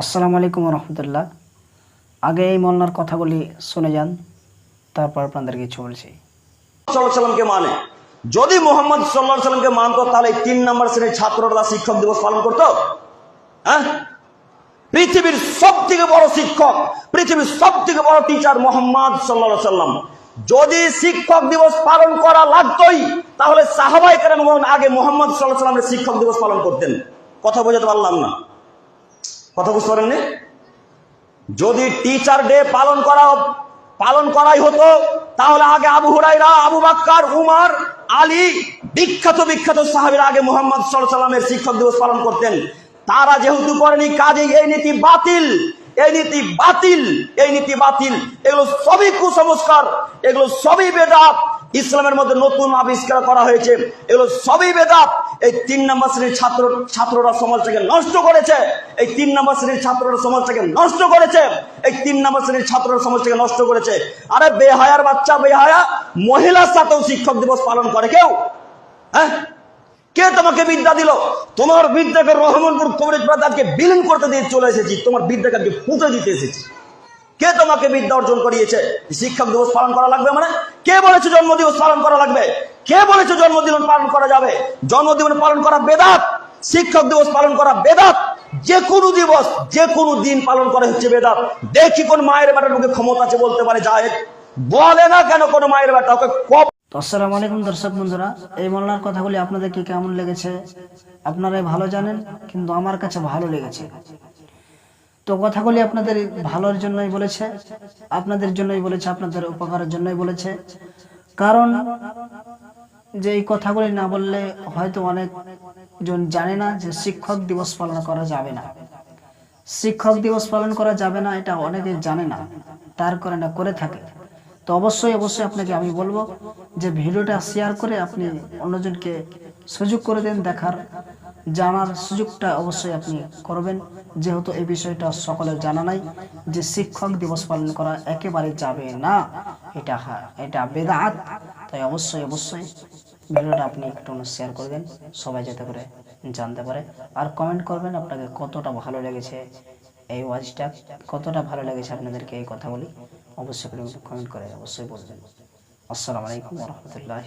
আসসালামু আলাইকুম রহমতুল্লাহ আগে এই মলনার কথাগুলি শুনে যান, তারপর আপনাদের কিছু বলছি। সাল্লামকে মানে যদি মোহাম্মদ সাল্লাহ সাল্লামকে মানত, তাহলে তিন নম্বর শ্রেণির ছাত্ররা শিক্ষক দিবস পালন করতো? হ্যাঁ? পৃথিবীর সব থেকে বড় শিক্ষক, পৃথিবীর সব থেকে বড় টিচার মোহাম্মদ সাল্লাহ সাল্লাম। যদি শিক্ষক দিবস পালন করা লাগতোই, তাহলে সাহাবাই কেন আগে মোহাম্মদ সাল্লাহ সাল্লামের শিক্ষক দিবস পালন করতেন। কথা বোঝাতে পারলাম না। কথা বুঝতে পারেননি? যদি টিচার ডে পালন করা, পালন করাই হতো, তাহলে আগে আবু হুরাইরা আবু বাক্কার, উমার, আলী, বিখ্যাত বিখ্যাত সাহাবের আগে মোহাম্মদ সাল্লামের শিক্ষক দিবস পালন করতেন। তারা যেহেতু করেনি কাজে এই নীতি বাতিল, এই নীতি বাতিল, এই নীতি বাতিল। এগুলো সবই কুসংস্কার, এগুলো সবই বেদাত। ইসলামের মধ্যে নতুন আবিষ্কার করা হয়েছে, এগুলো সবই বেদাত। এই তিন নম্বর শ্রেণির ছাত্র, ছাত্ররা সমাজটাকে নষ্ট করেছে। এই তিন নম্বর শ্রেণির ছাত্ররা সমাজটাকে নষ্ট করেছে। এই তিন নম্বর শ্রেণির ছাত্ররা সমাজটাকে নষ্ট করেছে। আরে বেহায়ার বাচ্চা, বেহায়া, মহিলার সাথেও শিক্ষক দিবস পালন করে কেউ? হ্যাঁ? কে তোমাকে বিদ্যা দিল? তোমার বিদ্যাকে রহমানপুর কবরেজ আজকে বিলীন করতে দিয়ে চলে এসেছি। তোমার বিদ্যাকে আজকে ফুটে দিতে এসেছি। কে তোমাকে বিদ্যা অর্জন করিয়েছে? শিক্ষক দিবস পালন করা লাগবে মানে? কে বলেছে জন্মদিবস পালন করা লাগবে? কে বলেছে জন্মদিন পালন করা যাবে? জন্মদিন পালন করা বেদাত। শিক্ষক দিবস পালন করা বেদাত। যে কোনো দিবস, যে কোনো দিন পালন করা হচ্ছে বেদাত। দেখি কোন মায়ের বেটার মুখে ক্ষমতা আছে বলতে পারে যায় বলে না কেন কোন মায়ের বেটা? ওকে আসসালামু আলাইকুম দর্শক বন্ধুরা। এই মলনার কথাগুলি আপনাদেরকে কেমন লেগেছে? আপনারাই ভালো জানেন, কিন্তু আমার কাছে ভালো লেগেছে। তো কথাগুলি আপনাদের ভালোর জন্যই বলেছে, আপনাদের জন্যই বলেছে, আপনাদের উপকারের জন্যই বলেছে। কারণ যে এই কথাগুলি না বললে হয়তো অনেকজন জানে না যে শিক্ষক দিবস পালন করা যাবে না। শিক্ষক দিবস পালন করা যাবে না, এটা অনেকে জানে না, তার কারণে করে থাকে। তো অবশ্যই অবশ্যই আপনাকে আমি বলব যে ভিডিওটা শেয়ার করে আপনি অন্যজনকে সুযোগ করে দেন দেখার। জানার সুযোগটা অবশ্যই আপনি করবেন। যেহেতু এই বিষয়টা সকলে জানা নাই যে শিক্ষক দিবস পালন করা একেবারে যাবে না। এটা এটা বেদাত। তাই অবশ্যই অবশ্যই ভিডিওটা আপনি একটু শেয়ার করবেন, সবাই যাতে করে জানতে পারে। আর কমেন্ট করবেন আপনাকে কতটা ভালো লেগেছে এই ওয়াচটা কতটা ভালো লেগেছে আপনাদেরকে এই কথাগুলি। অবশ্যই কমেন্ট করে অবশ্যই বলবেন। আসসালামু আলাইকুম রহমতুল্লাহ।